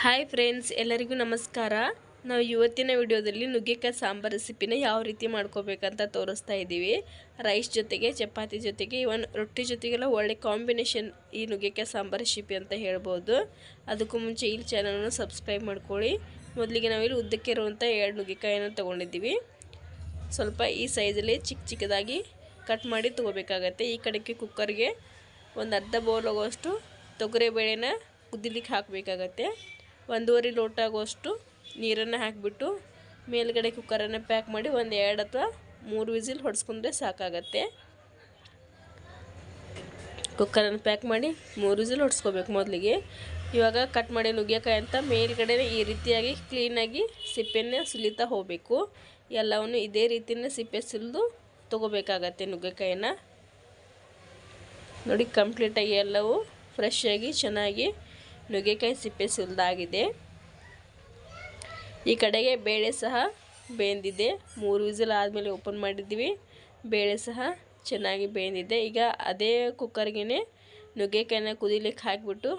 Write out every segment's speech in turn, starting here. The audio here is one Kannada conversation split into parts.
ಹಾಯ್ ಫ್ರೆಂಡ್ಸ್ ಎಲ್ಲರಿಗೂ ನಮಸ್ಕಾರ. ನಾವು ಇವತ್ತಿನ ವಿಡಿಯೋದಲ್ಲಿ ನುಗ್ಗೆಕಾಯಿ ಸಾಂಬಾರ್ ರೆಸಿಪಿನ ಯಾವ ರೀತಿ ಮಾಡ್ಕೋಬೇಕಂತ ತೋರಿಸ್ತಾ ಇದ್ದೀವಿ. ರೈಸ್ ಜೊತೆಗೆ, ಚಪಾತಿ ಜೊತೆಗೆ ಇವನ್ ರೊಟ್ಟಿ ಜೊತೆಗೆಲ್ಲ ಒಳ್ಳೆ ಕಾಂಬಿನೇಷನ್ ಈ ನುಗ್ಗೆಕಾಯಿ ಸಾಂಬಾರ್ ರೆಸಿಪಿ ಅಂತ ಹೇಳ್ಬೋದು. ಅದಕ್ಕೂ ಮುಂಚೆ ಈ ಚಾನಲ್ನ ಸಬ್ಸ್ಕ್ರೈಬ್ ಮಾಡ್ಕೊಳ್ಳಿ. ಮೊದಲಿಗೆ ನಾವಿಲ್ಲಿ ಉದ್ದಕ್ಕೆ ಇರುವಂಥ ಎರಡು ನುಗ್ಗೆಕಾಯಿನ ತೊಗೊಂಡಿದ್ದೀವಿ. ಸ್ವಲ್ಪ ಈ ಸೈಜಲ್ಲಿ ಚಿಕ್ಕ ಚಿಕ್ಕದಾಗಿ ಕಟ್ ಮಾಡಿ ತೊಗೋಬೇಕಾಗತ್ತೆ. ಈ ಕಡೆಗೆ ಕುಕ್ಕರ್ಗೆ ಒಂದು ಅರ್ಧ ಬೌಲ್ ಆಗುವಷ್ಟು ತೊಗರಿಬೇಳೆನ ಕುದಿಲಿಕ್ಕೆ ಹಾಕಬೇಕಾಗತ್ತೆ. ಒಂದೂವರೆ ಲೋಟ ಆಗುವಷ್ಟು ನೀರನ್ನು ಹಾಕಿಬಿಟ್ಟು ಮೇಲ್ಗಡೆ ಕುಕ್ಕರನ್ನು ಪ್ಯಾಕ್ ಮಾಡಿ ಒಂದು ಎರಡು ಅಥವಾ ಮೂರು ವಿಸಿಲ್ ಹೊಡೆಸ್ಕೊಂಡ್ರೆ ಸಾಕಾಗತ್ತೆ. ಕುಕ್ಕರನ್ನು ಪ್ಯಾಕ್ ಮಾಡಿ ಮೂರು ವಿಸಿಲ್ ಹೊಡ್ಸ್ಕೋಬೇಕು ಮೊದಲಿಗೆ. ಇವಾಗ ಕಟ್ ಮಾಡಿ ನುಗ್ಗೆಕಾಯಿ ಅಂತ ಮೇಲ್ಗಡೆ ಈ ರೀತಿಯಾಗಿ ಕ್ಲೀನಾಗಿ ಸಿಪ್ಪೆನೇ ಸುಲಿತಾ ಹೋಗಬೇಕು. ಎಲ್ಲವನ್ನು ಇದೇ ರೀತಿಯೇ ಸಿಪ್ಪೆ ಸುಲಿದು ತೊಗೋಬೇಕಾಗತ್ತೆ ನುಗ್ಗೆಕಾಯಿನ. ನೋಡಿ, ಕಂಪ್ಲೀಟಾಗಿ ಎಲ್ಲವೂ ಫ್ರೆಶ್ ಆಗಿ ಚೆನ್ನಾಗಿ ನುಗ್ಗೆಕಾಯಿ ಸಿಪ್ಪೆ ಸುಲಿದಾಗಿದೆ. ಈ ಕಡೆಗೆ ಬೇಳೆ ಸಹ ಬೇಂದಿದೆ. ಮೂರು ವಿಸಿಲ್ ಆದಮೇಲೆ ಓಪನ್ ಮಾಡಿದ್ದೀವಿ. ಬೇಳೆ ಸಹ ಚೆನ್ನಾಗಿ ಬೇಂದಿದೆ. ಈಗ ಅದೇ ಕುಕ್ಕರ್ಗೆ ನುಗ್ಗೆಕಾಯಿನ ಕುದಿಲಿಕ್ಕೆ ಹಾಕಿಬಿಟ್ಟು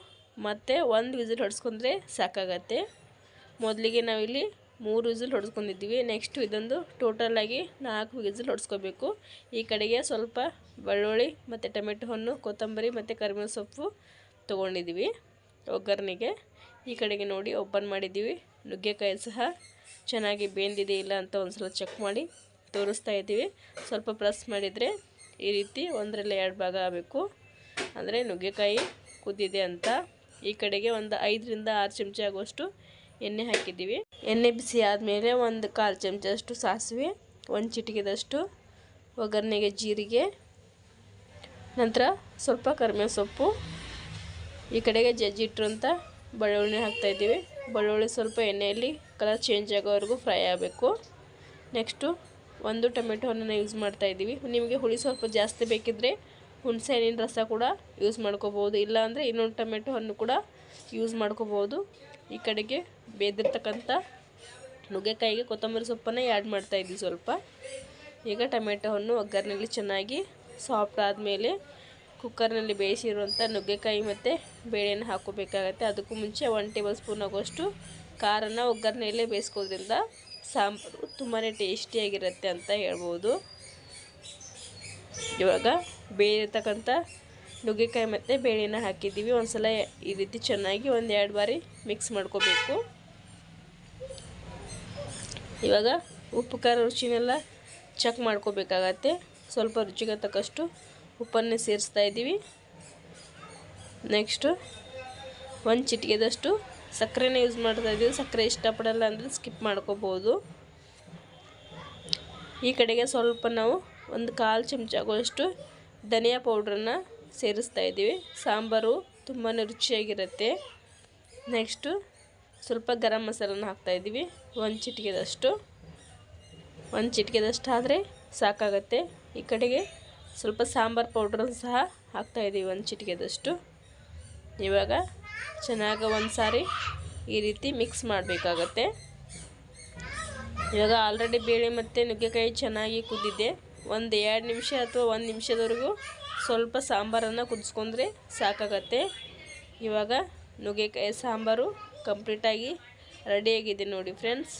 ಮತ್ತೆ ಒಂದು ವಿಸಿಲ್ ಹೊಡೆಸ್ಕೊಂಡ್ರೆ ಸಾಕಾಗತ್ತೆ. ಮೊದಲಿಗೆ ನಾವಿಲ್ಲಿ ಮೂರು ವಿಸಿಲ್ ಹೊಡೆಸ್ಕೊಂಡಿದ್ದೀವಿ. ನೆಕ್ಸ್ಟು ಇದೊಂದು ಟೋಟಲಾಗಿ ನಾಲ್ಕು ವಿಸಿಲ್ ಹೊಡೆಸ್ಕೋಬೇಕು. ಈ ಕಡೆಗೆ ಸ್ವಲ್ಪ ಬೆಳ್ಳುಳ್ಳಿ ಮತ್ತು ಟೊಮೆಟೊ ಹಣ್ಣು, ಕೊತ್ತಂಬರಿ ಮತ್ತು ಕರಿಬೇವು ಸೊಪ್ಪು ತೊಗೊಂಡಿದ್ದೀವಿ. ಒಗ್ಗರಣೆಗೆ ಈ ಕಡೆಗೆ ನೋಡಿ ಓಪನ್ ಮಾಡಿದ್ದೀವಿ. ನುಗ್ಗೆಕಾಯಿ ಸಹ ಚೆನ್ನಾಗಿ ಬೇಂದಿದೆ ಇಲ್ಲ ಅಂತ ಒಂದು ಸಲ ಚೆಕ್ ಮಾಡಿ ತೋರಿಸ್ತಾ ಇದ್ದೀವಿ. ಸ್ವಲ್ಪ ಪ್ರೆಸ್ ಮಾಡಿದರೆ ಈ ರೀತಿ ಒಂದರಲ್ಲಿ ಎರಡು ಭಾಗ ಆಗಬೇಕು. ಅಂದರೆ ನುಗ್ಗೆಕಾಯಿ ಕುದ್ದಿದೆ ಅಂತ. ಈ ಕಡೆಗೆ ಒಂದು ಐದರಿಂದ ಆರು ಚಮಚ ಆಗುವಷ್ಟು ಎಣ್ಣೆ ಹಾಕಿದ್ದೀವಿ. ಎಣ್ಣೆ ಬಿಸಿ ಆದಮೇಲೆ ಒಂದು ಕಾಲು ಚಮಚದಷ್ಟು ಸಾಸಿವೆ, ಒಂದು ಚಿಟಿಕೆದಷ್ಟು ಒಗ್ಗರಣೆಗೆ ಜೀರಿಗೆ, ನಂತರ ಸ್ವಲ್ಪ ಕರಿಮೆ ಸೊಪ್ಪು ಈ ಕಡೆಗೆ ಜಜ್ಜಿಟ್ಟಿರುವಂಥ ಬೆಳ್ಳುಳ್ಳಿ ಹಾಕ್ತಾಯಿದ್ದೀವಿ ಬೆಳ್ಳುಳ್ಳಿ ಸ್ವಲ್ಪ ಎಣ್ಣೆಯಲ್ಲಿ ಕಲರ್ ಚೇಂಜ್ ಆಗೋವರೆಗೂ ಫ್ರೈ ಆಗಬೇಕು. ನೆಕ್ಸ್ಟು ಒಂದು ಟೊಮೆಟೊ ಹಣ್ಣನ್ನು ಯೂಸ್ ಮಾಡ್ತಾಯಿದ್ದೀವಿ ನಿಮಗೆ ಹುಳಿ ಸ್ವಲ್ಪ ಜಾಸ್ತಿ ಬೇಕಿದ್ದರೆ ಹುಣಸೆ ಹಣ್ಣಿನ ರಸ ಕೂಡ ಯೂಸ್ ಮಾಡ್ಕೋಬೋದು. ಇಲ್ಲಾಂದರೆ ಇನ್ನೊಂದು ಟೊಮೆಟೊ ಹಣ್ಣು ಕೂಡ ಯೂಸ್ ಮಾಡ್ಕೋಬೋದು. ಈ ಕಡೆಗೆ ಬೇದಿರ್ತಕ್ಕಂಥ ನುಗ್ಗೆಕಾಯಿಗೆ ಕೊತ್ತಂಬರಿ ಸೊಪ್ಪನ್ನು ಆ್ಯಡ್ ಇದ್ದೀವಿ ಸ್ವಲ್ಪ. ಈಗ ಟೊಮೆಟೊ ಹಣ್ಣು ಒಗ್ಗರಣೆಯಲ್ಲಿ ಚೆನ್ನಾಗಿ ಸಾಫ್ಟ್ ಆದಮೇಲೆ ಕುಕ್ಕರ್ನಲ್ಲಿ ಬೇಯಿಸಿರುವಂಥ ನುಗ್ಗೆಕಾಯಿ ಮತ್ತು ಬೇಳೆಯನ್ನು ಹಾಕೋಬೇಕಾಗತ್ತೆ ಅದಕ್ಕೂ ಮುಂಚೆ ಒನ್ ಟೇಬಲ್ ಸ್ಪೂನ್ ಆಗೋಷ್ಟು ಖಾರನ ಒಗ್ಗರಣೆಯಲ್ಲೇ ಬೇಯಿಸ್ಕೋದ್ರಿಂದ ಸಾಂಬಾರು ತುಂಬಾ ಟೇಸ್ಟಿಯಾಗಿರುತ್ತೆ ಅಂತ ಹೇಳ್ಬೋದು. ಇವಾಗ ಬೇಯಿರ್ತಕ್ಕಂಥ ನುಗ್ಗೆಕಾಯಿ ಮತ್ತು ಬೇಳೆನ ಹಾಕಿದ್ದೀವಿ. ಒಂದು ಸಲ ಈ ರೀತಿ ಚೆನ್ನಾಗಿ ಒಂದು ಎರಡು ಬಾರಿ ಮಿಕ್ಸ್ ಮಾಡ್ಕೋಬೇಕು. ಇವಾಗ ಉಪ್ಪು ಖಾರ ರುಚಿನೆಲ್ಲ ಚೆಕ್ ಮಾಡ್ಕೋಬೇಕಾಗತ್ತೆ. ಸ್ವಲ್ಪ ರುಚಿಗೆ ತಕ್ಕಷ್ಟು ಉಪ್ಪನ್ನೇ ಸೇರಿಸ್ತಾ ಇದ್ದೀವಿ. ನೆಕ್ಸ್ಟು ಒಂದು ಚಿಟಿಕೆದಷ್ಟು ಸಕ್ಕರೆನೇ ಯೂಸ್ ಮಾಡ್ತಾ ಇದ್ದೀವಿ. ಸಕ್ಕರೆ ಇಷ್ಟಪಡಲ್ಲ ಅಂದರೆ ಸ್ಕಿಪ್ ಮಾಡ್ಕೋಬೋದು. ಈ ಕಡೆಗೆ ಸ್ವಲ್ಪ ನಾವು ಒಂದು ಕಾಲು ಚಮಚ ಆಗುವಷ್ಟು ಧನಿಯಾ ಪೌಡ್ರನ್ನು ಸೇರಿಸ್ತಾ ಇದ್ದೀವಿ. ಸಾಂಬಾರು ತುಂಬಾ ರುಚಿಯಾಗಿರುತ್ತೆ. ನೆಕ್ಸ್ಟು ಸ್ವಲ್ಪ ಗರಂ ಮಸಾಲನ ಹಾಕ್ತಾಯಿದ್ದೀವಿ ಒಂದು ಚಿಟಿಕೆದಷ್ಟು. ಒಂದು ಚಿಟಿಕೆದಷ್ಟು ಆದರೆ ಸಾಕಾಗತ್ತೆ. ಈ ಕಡೆಗೆ ಸ್ವಲ್ಪ ಸಾಂಬಾರು ಪೌಡ್ರನ್ನು ಸಹ ಹಾಕ್ತಾಯಿದ್ದೀವಿ ಒಂದು ಚಿಟಿಕೆದಷ್ಟು. ಇವಾಗ ಚೆನ್ನಾಗಿ ಒಂದು ಸಾರಿ ಈ ರೀತಿ ಮಿಕ್ಸ್ ಮಾಡಬೇಕಾಗತ್ತೆ. ಇವಾಗ ಆಲ್ರೆಡಿ ಬೇಳೆ ಮತ್ತು ನುಗ್ಗೆಕಾಯಿ ಚೆನ್ನಾಗಿ ಕುದ್ದಿದೆ. ಒಂದು ಎರಡು ನಿಮಿಷ ಅಥವಾ ಒಂದು ನಿಮಿಷದವರೆಗೂ ಸ್ವಲ್ಪ ಸಾಂಬಾರನ್ನು ಕುದಿಸ್ಕೊಂಡ್ರೆ ಸಾಕಾಗತ್ತೆ. ಇವಾಗ ನುಗ್ಗೆಕಾಯಿ ಸಾಂಬಾರು ಕಂಪ್ಲೀಟಾಗಿ ರೆಡಿಯಾಗಿದೆ ನೋಡಿ ಫ್ರೆಂಡ್ಸ್.